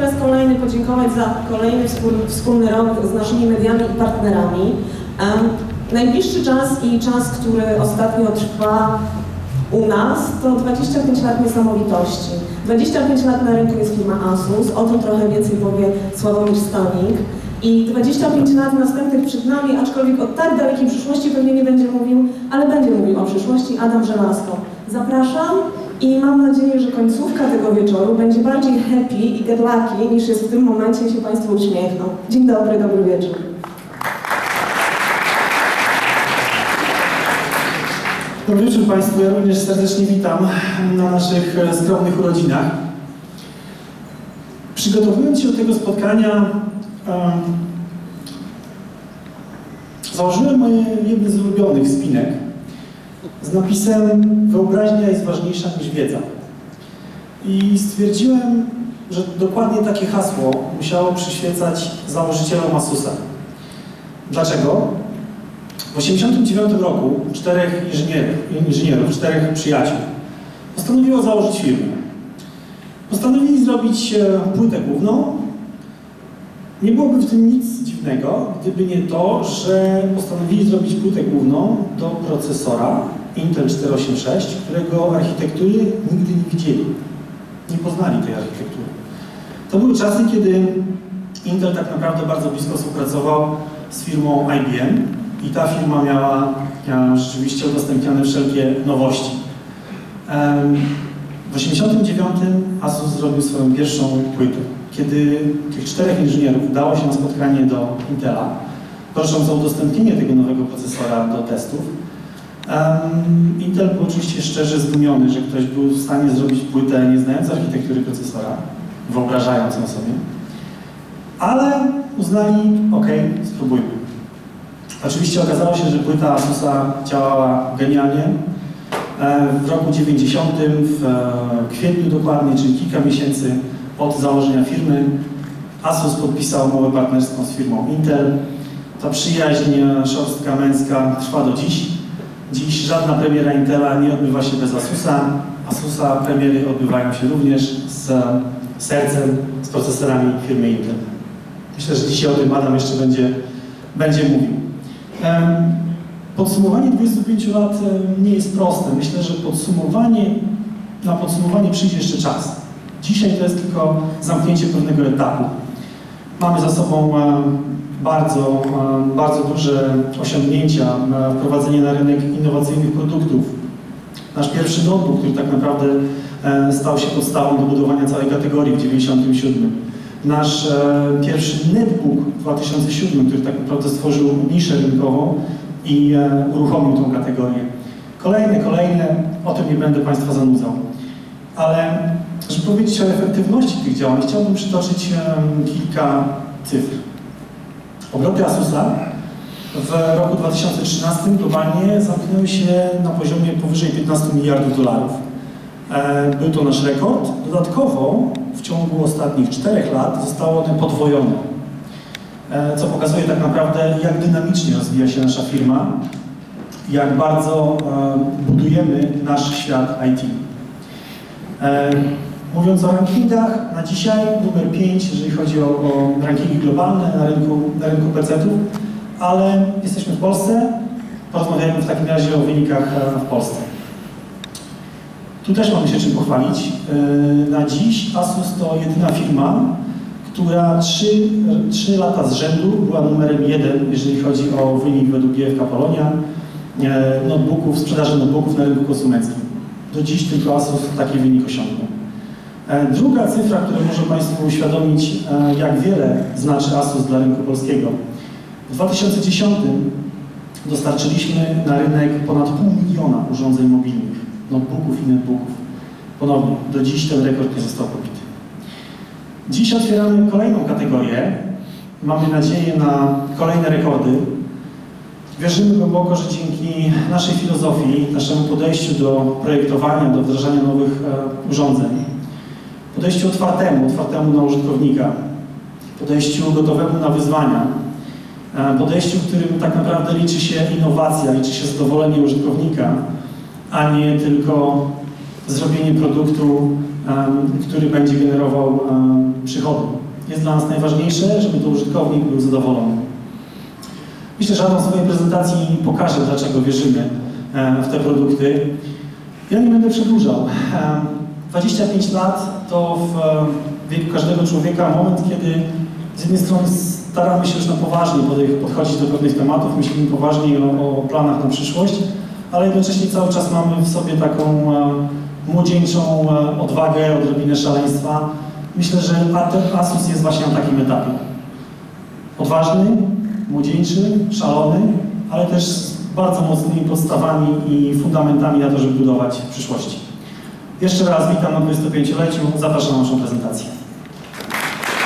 po raz kolejny podziękować za kolejny wspólny, wspólny rok z naszymi mediami i partnerami. Najbliższy czas i czas, który ostatnio trwa u nas, to 25 lat niesamowitości. 25 lat na rynku jest firma Asus, o tym trochę więcej powie Sławomir Stonik. I 25 lat następnych przed nami, aczkolwiek o tak dalekiej przyszłości pewnie nie będzie mówił, ale będzie mówił o przyszłości Adam Żelazko. Zapraszam i mam nadzieję, że końcówka tego wieczoru będzie bardziej happy i get lucky niż jest w tym momencie i się Państwu uśmiechną. Dzień dobry, dobry wieczór. Dobry wieczór Państwu, ja również serdecznie witam na naszych skromnych urodzinach. Przygotowując się do tego spotkania, em, założyłem moje jedne z ulubionych spinek z napisem Wyobraźnia jest ważniejsza niż wiedza. I stwierdziłem, że dokładnie takie hasło musiało przyświecać założycielom Asusa. Dlaczego? W 1989 roku czterech inżynierów, inżynierów, czterech przyjaciół postanowiło założyć firmę. Postanowili zrobić e, płytę główną. Nie byłoby w tym nic dziwnego, gdyby nie to, że postanowili zrobić płytę główną do procesora Intel 486, którego architektury nigdy nie widzieli. Nie poznali tej architektury. To były czasy, kiedy Intel tak naprawdę bardzo blisko współpracował z firmą IBM, i ta firma miała e, rzeczywiście udostępniane wszelkie nowości. W 1989 Asus zrobił swoją pierwszą płytę. Kiedy tych czterech inżynierów udało się na spotkanie do Intela, prosząc o udostępnienie tego nowego procesora do testów, Intel był oczywiście szczerze zdumiony, że ktoś był w stanie zrobić płytę nie znając architektury procesora, wyobrażając ją sobie, ale uznali, ok, spróbujmy. Oczywiście okazało się, że płyta Asusa działała genialnie. E, W roku 90, w e, kwietniu dokładnie, czyli kilka miesięcy od założenia firmy, Asus podpisał umowę partnerską z firmą Intel. Ta przyjaźń szorstka męska trwa do dziś. Dziś żadna premiera Intela nie odbywa się bez Asusa. Asusa premiery odbywają się również z sercem, z procesorami firmy Intel. Myślę, że dzisiaj o tym Adam jeszcze będzie, będzie mówił. Podsumowanie 25 lat nie jest proste. Myślę, że podsumowanie, na podsumowanie przyjdzie jeszcze czas. Dzisiaj to jest tylko zamknięcie pewnego etapu. Mamy za sobą em, bardzo, em, bardzo duże osiągnięcia, em, wprowadzenie na rynek innowacyjnych produktów. Nasz pierwszy notebook, który tak naprawdę stał się podstawą do budowania całej kategorii w 97. Nasz e, pierwszy netbook w 2007, który tak naprawdę stworzył niszę rynkową i e, uruchomił tą kategorię. Kolejne, kolejne, o tym nie będę Państwa zanudzał. Ale żeby powiedzieć o efektywności tych działań, chciałbym przytoczyć kilka cyfr. Obroty Asusa w roku 2013 globalnie zamknęły się na poziomie powyżej 15 miliardów dolarów. E, Był to nasz rekord. Dodatkowo w ciągu ostatnich czterech lat zostały one podwojone, E, co pokazuje tak naprawdę, jak dynamicznie rozwija się nasza firma, jak bardzo e, budujemy nasz świat IT. E, Mówiąc o rankingach, na dzisiaj numer 5, jeżeli chodzi o, o rankingi globalne na rynku, na rynku PC-ów, ale jesteśmy w Polsce, porozmawiajmy w takim razie o wynikach e, w Polsce. Tu też mamy się czym pochwalić. Yy, Na dziś Asus to jedyna firma, która 3, 3 lata z rzędu była numerem 1, jeżeli chodzi o wynik według GFK Polonia, e, notebooków, sprzedaży notebooków na rynku konsumenckim. Do dziś tylko Asus taki wynik osiągnął. E, Druga cyfra, która może Państwu uświadomić, e, jak wiele znaczy Asus dla rynku polskiego. W 2010 dostarczyliśmy na rynek ponad pół miliona urządzeń mobilnych, notebooków i netbooków. Ponownie, do dziś ten rekord nie został pobity. Dziś otwieramy kolejną kategorię. Mamy nadzieję na kolejne rekordy. Wierzymy głęboko, że dzięki naszej filozofii, naszemu podejściu do projektowania, do wdrażania nowych e, urządzeń, podejściu otwartemu, otwartemu na użytkownika, podejściu gotowemu na wyzwania, e, podejściu, w którym tak naprawdę liczy się innowacja, liczy się zadowolenie użytkownika, a nie tylko zrobienie produktu który będzie generował przychody. Jest dla nas najważniejsze, żeby to użytkownik był zadowolony. Myślę, że Adam w swojej prezentacji pokaże, dlaczego wierzymy em, w te produkty. Ja nie będę przedłużał. Em, 25 lat to w em, wieku każdego człowieka moment, kiedy z jednej strony staramy się już na poważnie podchodzić do pewnych tematów, myślimy poważnie o, o planach na przyszłość, ale jednocześnie cały czas mamy w sobie taką e, młodzieńczą e, odwagę, odrobinę szaleństwa. Myślę, że Asus jest właśnie na takim etapie. Odważny, młodzieńczy, szalony, ale też z bardzo mocnymi podstawami i fundamentami na to, żeby budować w przyszłości. Jeszcze raz witam na 25-leciu, zapraszam na naszą prezentację.